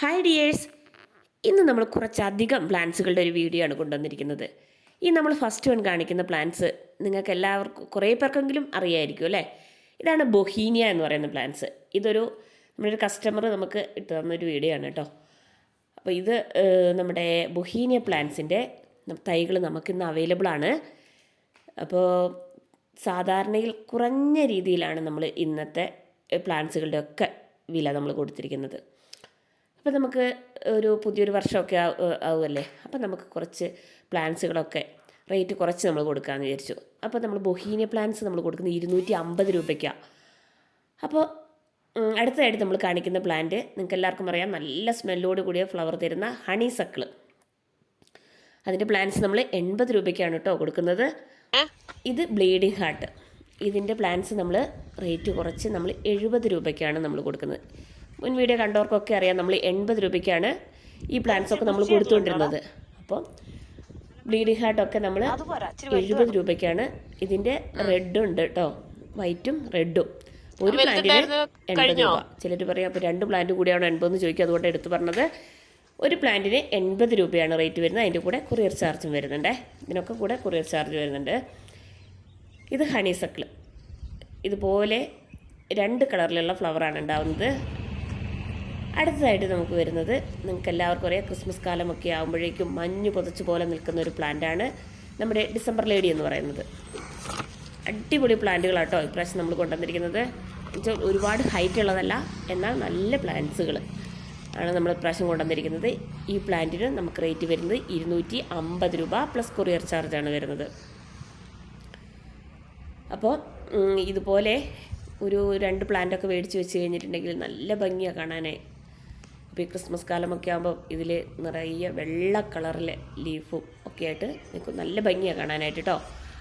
Hi dears ഇന്ന് നമ്മൾ കുറച്ചധികം പ്ലാന്റ്സുകളുടെ ഒരു വീഡിയോ ആണ് കൊണ്ടുവന്നിരിക്കുന്നത്. ഈ നമ്മൾ ഫസ്റ്റ് വൺ കാണിക്കുന്ന പ്ലാന്റ്സ് നിങ്ങൾക്ക് എല്ലാവർക്കും കുറേ പേർക്കെങ്കിലും അറിയായിരിക്കും അല്ലേ? ഇതാണ് ബൊഹീനിയ എന്ന് പറയുന്ന പ്ലാന്റ്സ് ഇതൊരു നമ്മളൊരു കസ്റ്റമർ നമുക്ക് ഇട്ട് തന്നൊരു വീഡിയോ ആണ് കേട്ടോ. അപ്പോൾ ഇത് നമ്മുടെ ബൊഹീനിയ പ്ലാന്റ്സിന്റെ തൈകൾ നമുക്കിന്ന് അവൈലബിൾ ആണ്. അപ്പോൾ സാധാരണയിൽ കുറഞ്ഞ രീതിയിലാണ് നമ്മൾ ഇന്നത്തെ പ്ലാന്റ്സുകളുടെ ഒക്കെ വില നമ്മൾ കൊടുത്തിരിക്കുന്നത്. അപ്പോൾ നമുക്ക് ഒരു പുതിയൊരു വർഷമൊക്കെ ആ ആവുമല്ലേ? അപ്പോൾ നമുക്ക് കുറച്ച് പ്ലാൻസുകളൊക്കെ റേറ്റ് കുറച്ച് നമ്മൾ കൊടുക്കാമെന്ന് വിചാരിച്ചു. അപ്പോൾ നമ്മൾ ബൊഹീനിയ പ്ലാൻസ് നമ്മൾ കൊടുക്കുന്നത് ഇരുന്നൂറ്റി അമ്പത് രൂപയ്ക്കാണ് അപ്പോൾ അടുത്തതായിട്ട് നമ്മൾ കാണിക്കുന്ന പ്ലാന്റ് നിങ്ങൾക്ക് എല്ലാവർക്കും അറിയാം. നല്ല സ്മെല്ലോട് കൂടിയ ഫ്ലവർ തരുന്ന ഹണി സക്കിൾ അതിന്റെ പ്ലാന്റ്സ് നമ്മൾ എൺപത് രൂപയ്ക്കാണ് കേട്ടോ കൊടുക്കുന്നത്. ഇത് ബ്ലീഡിങ് ഹാർട്ട്. ഇതിന്റെ പ്ലാന്റ്സ് നമ്മൾ റേറ്റ് കുറച്ച് നമ്മൾ എഴുപത് രൂപയ്ക്കാണ് നമ്മൾ കൊടുക്കുന്നത്. മുൻ വീഡിയോ കണ്ടവർക്കൊക്കെ അറിയാം നമ്മൾ എൺപത് രൂപയ്ക്കാണ് ഈ പ്ലാന്റ്സ് ഒക്കെ നമ്മൾ കൊടുത്തുകൊണ്ടിരുന്നത്. അപ്പോൾ ബ്ലീഡിങ് ഹാർട്ടൊക്കെ നമ്മൾ എഴുപത് രൂപയ്ക്കാണ്. ഇതിന്റെ റെഡും ഉണ്ട് കേട്ടോ. വൈറ്റും റെഡും ഒരു പ്ലാന്റിന് എൺപത് രൂപ. ചിലർ പറയും അപ്പോൾ രണ്ട് പ്ലാന്റ് കൂടിയാണ് എൺപതെന്ന് ചോദിക്കും. അതുകൊണ്ട് എടുത്തു പറഞ്ഞത്. ഒരു പ്ലാന്റിന് എൺപത് രൂപയാണ് റേറ്റ് വരുന്നത്. അതിന്റെ കൂടെ കൊറിയർ ചാർജും വരുന്നുണ്ടേ. ഇതിനൊക്കെ കൂടെ കൊറിയർ ചാർജ് വരുന്നുണ്ട്. ഇത് ഹണി സക്കിൾ ഇതുപോലെ രണ്ട് കളറിലുള്ള ഫ്ലവറാണ് ഉണ്ടാവുന്നത്. അടുത്തതായിട്ട് നമുക്ക് വരുന്നത് നിങ്ങൾക്ക് എല്ലാവർക്കും അറിയാം. ക്രിസ്മസ് കാലമൊക്കെ ആകുമ്പോഴേക്കും മഞ്ഞ് പുതച്ച് പോലെ നിൽക്കുന്ന ഒരു പ്ലാന്റാണ് നമ്മുടെ ഡിസംബർ ലേഡി എന്ന് പറയുന്നത്. അടിപൊളി പ്ലാന്റുകളാട്ടോ ഇപ്രാവശ്യം നമ്മൾ കൊണ്ടുവന്നിരിക്കുന്നത്. ഒരുപാട് ഹൈറ്റ് ഉള്ളതല്ല എന്നാൽ നല്ല പ്ലാന്റ്സുകൾ ആണ് നമ്മൾ ഇപ്രാവശ്യം കൊണ്ടുവന്നിരിക്കുന്നത്. ഈ പ്ലാന്റിന് നമുക്ക് റേറ്റ് വരുന്നത് ഇരുന്നൂറ്റി അമ്പത് രൂപ പ്ലസ് കൊറിയർ ചാർജാണ് വരുന്നത്. അപ്പോൾ ഇതുപോലെ ഒരു രണ്ട് പ്ലാന്റൊക്കെ മേടിച്ച് വെച്ച് കഴിഞ്ഞിട്ടുണ്ടെങ്കിൽ നല്ല ഭംഗിയാണ് കാണാനായി. അപ്പോൾ ഈ ക്രിസ്മസ് കാലമൊക്കെ ആകുമ്പോൾ ഇതിൽ നിറയെ വെള്ള കളറിലെ ലീഫും ഒക്കെ ആയിട്ട് നിങ്ങൾക്ക് നല്ല ഭംഗിയാണ് കാണാനായിട്ട് കേട്ടോ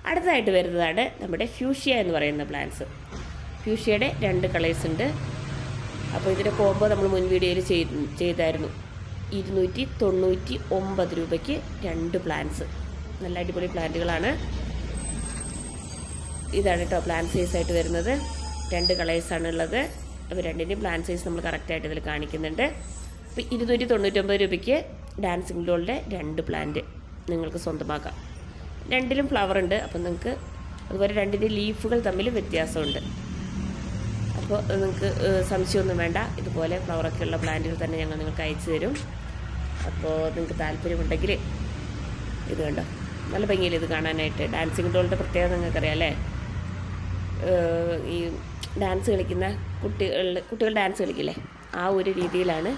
അടുത്തതായിട്ട് വരുന്നതാണ് നമ്മുടെ ഫ്യൂഷ്യ എന്ന് പറയുന്ന പ്ലാന്റ്സ് ഫ്യൂഷ്യയുടെ രണ്ട് കളേഴ്സ് ഉണ്ട്. അപ്പോൾ ഇതിന്റെ കോമ്പോ നമ്മൾ മുൻ വീഡിയോയിൽ ചെയ്ത് ചെയ്തായിരുന്നു. ഇരുന്നൂറ്റി തൊണ്ണൂറ്റി ഒമ്പത് രൂപയ്ക്ക് രണ്ട് പ്ലാന്റ്സ് നല്ല അടിപൊളി പ്ലാന്റുകളാണ്. ഇതാണ് കേട്ടോ പ്ലാന്റ് സൈസ് ആയിട്ട് വരുന്നത്. രണ്ട് കളേഴ്സാണ് ഉള്ളത് അപ്പോൾ രണ്ടിന്റെയും പ്ലാന്റ് സൈസ് നമ്മൾ കറക്റ്റായിട്ട് ഇതിൽ കാണിക്കുന്നുണ്ട്. അപ്പോൾ ഇരുന്നൂറ്റി തൊണ്ണൂറ്റൊമ്പത് രൂപയ്ക്ക് ഡാൻസിങ് ഡോളിന്റെ രണ്ട് പ്ലാന്റ് നിങ്ങൾക്ക് സ്വന്തമാക്കാം. രണ്ടിലും ഫ്ലവർ ഉണ്ട്. അപ്പോൾ നിങ്ങൾക്ക് അതുപോലെ രണ്ടിന്റെ ലീഫുകൾ തമ്മിൽ വ്യത്യാസമുണ്ട്. അപ്പോൾ നിങ്ങൾക്ക് സംശയമൊന്നും വേണ്ട. ഇതുപോലെ ഫ്ലവറൊക്കെ ഉള്ള പ്ലാന്റുകൾ തന്നെ ഞങ്ങൾ നിങ്ങൾക്ക് അയച്ചു തരും. അപ്പോൾ നിങ്ങൾക്ക് താല്പര്യമുണ്ടെങ്കിൽ ഇത് കണ്ടോ? നല്ല ഭംഗിയില്ല ഇത് കാണാനായിട്ട്. ഡാൻസിങ് ഡോളിന്റെ പ്രത്യേകത നിങ്ങൾക്കറിയാം അല്ലേ? ഈ ഡാൻസ് കളിക്കുന്ന കുട്ടികൾ കുട്ടികൾ ഡാൻസ് കളിക്കില്ലേ? ആ ഒരു രീതിയിലാണ്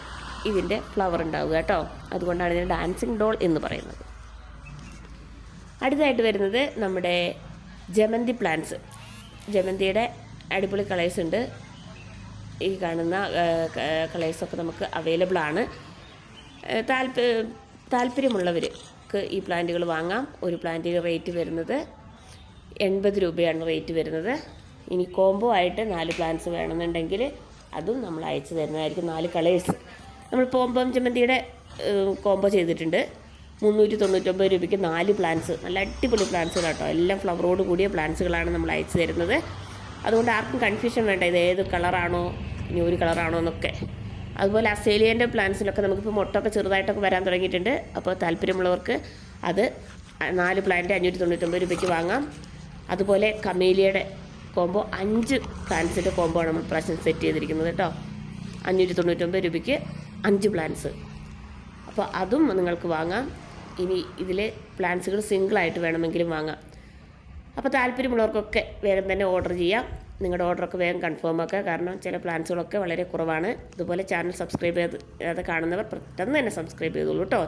ഇതിന്റെ ഫ്ലവർ ഉണ്ടാവുക കേട്ടോ. അതുകൊണ്ടാണ് ഇതിന് ഡാൻസിങ് ഡോൾ എന്ന് പറയുന്നത്. അടുത്തതായിട്ട് വരുന്നത് നമ്മുടെ ജമന്തി പ്ലാന്റ്സ് ജമന്തിയുടെ അടിപൊളി കളേഴ്സ് ഉണ്ട്. ഈ കാണുന്ന കളേഴ്സൊക്കെ നമുക്ക് അവൈലബിൾ ആണ്. താല്പ താല്പര്യമുള്ളവർക്ക് ഈ പ്ലാന്റുകൾ വാങ്ങാം. ഒരു പ്ലാന്റിന് റേറ്റ് വരുന്നത് എൺപത് രൂപയാണ് റേറ്റ് വരുന്നത്. ഇനി കോംബോ ആയിട്ട് നാല് പ്ലാന്റ്സ് വേണമെന്നുണ്ടെങ്കിൽ അതും നമ്മൾ അയച്ചു തരുന്നതായിരിക്കും നാല് കളേഴ്സ് നമ്മൾ പോംപോം ചമ്മന്തിയുടെ കോംബോ ചെയ്തിട്ടുണ്ട്. മുന്നൂറ്റി തൊണ്ണൂറ്റൊമ്പത് രൂപയ്ക്ക് നാല് പ്ലാന്റ്സ് നല്ല അടിപൊളി പ്ലാന്റ്സുകൾ കേട്ടോ എല്ലാം ഫ്ലവറോട് കൂടിയ പ്ലാന്റ്സുകളാണ് നമ്മൾ അയച്ചു തരുന്നത്. അതുകൊണ്ട് ആർക്കും കൺഫ്യൂഷൻ വേണ്ട. ഇത് ഏത് കളറാണോ ഇനി ഒരു കളറാണോ എന്നൊക്കെ. അതുപോലെ അസേലിയന്റെ പ്ലാന്റ്സിലൊക്കെ നമുക്കിപ്പോൾ മുട്ടൊക്കെ ചെറുതായിട്ടൊക്കെ വരാൻ തുടങ്ങിയിട്ടുണ്ട്. അപ്പോൾ താല്പര്യമുള്ളവർക്ക് അത് നാല് പ്ലാന്റ് അഞ്ഞൂറ്റി തൊണ്ണൂറ്റൊമ്പത് രൂപയ്ക്ക് വാങ്ങാം. അതുപോലെ കമേലിയയുടെ കോംബോ അഞ്ച് പ്ലാന്റ്സിന്റെ കോംബോ ആണ് നമ്മൾ പ്രാവശ്യം സെറ്റ് ചെയ്തിരിക്കുന്നത് കേട്ടോ അഞ്ഞൂറ്റി തൊണ്ണൂറ്റൊമ്പത് രൂപയ്ക്ക് അഞ്ച് പ്ലാന്റ്സ് അപ്പോൾ അതും നിങ്ങൾക്ക് വാങ്ങാം. ഇനി ഇതിലെ പ്ലാന്റ്സുകൾ സിംഗിളായിട്ട് വേണമെങ്കിലും വാങ്ങാം. അപ്പോൾ താല്പര്യമുള്ളവർക്കൊക്കെ വേഗം തന്നെ ഓർഡർ ചെയ്യാം. നിങ്ങളുടെ ഓർഡറൊക്കെ വേഗം കൺഫേം ആക്കുക. കാരണം ചില പ്ലാൻസുകളൊക്കെ വളരെ കുറവാണ്. ഇതുപോലെ ചാനൽ സബ്സ്ക്രൈബ് ചെയ്ത് കാണുന്നവർ പെട്ടെന്ന് തന്നെ സബ്സ്ക്രൈബ് ചെയ്തോളൂ കേട്ടോ.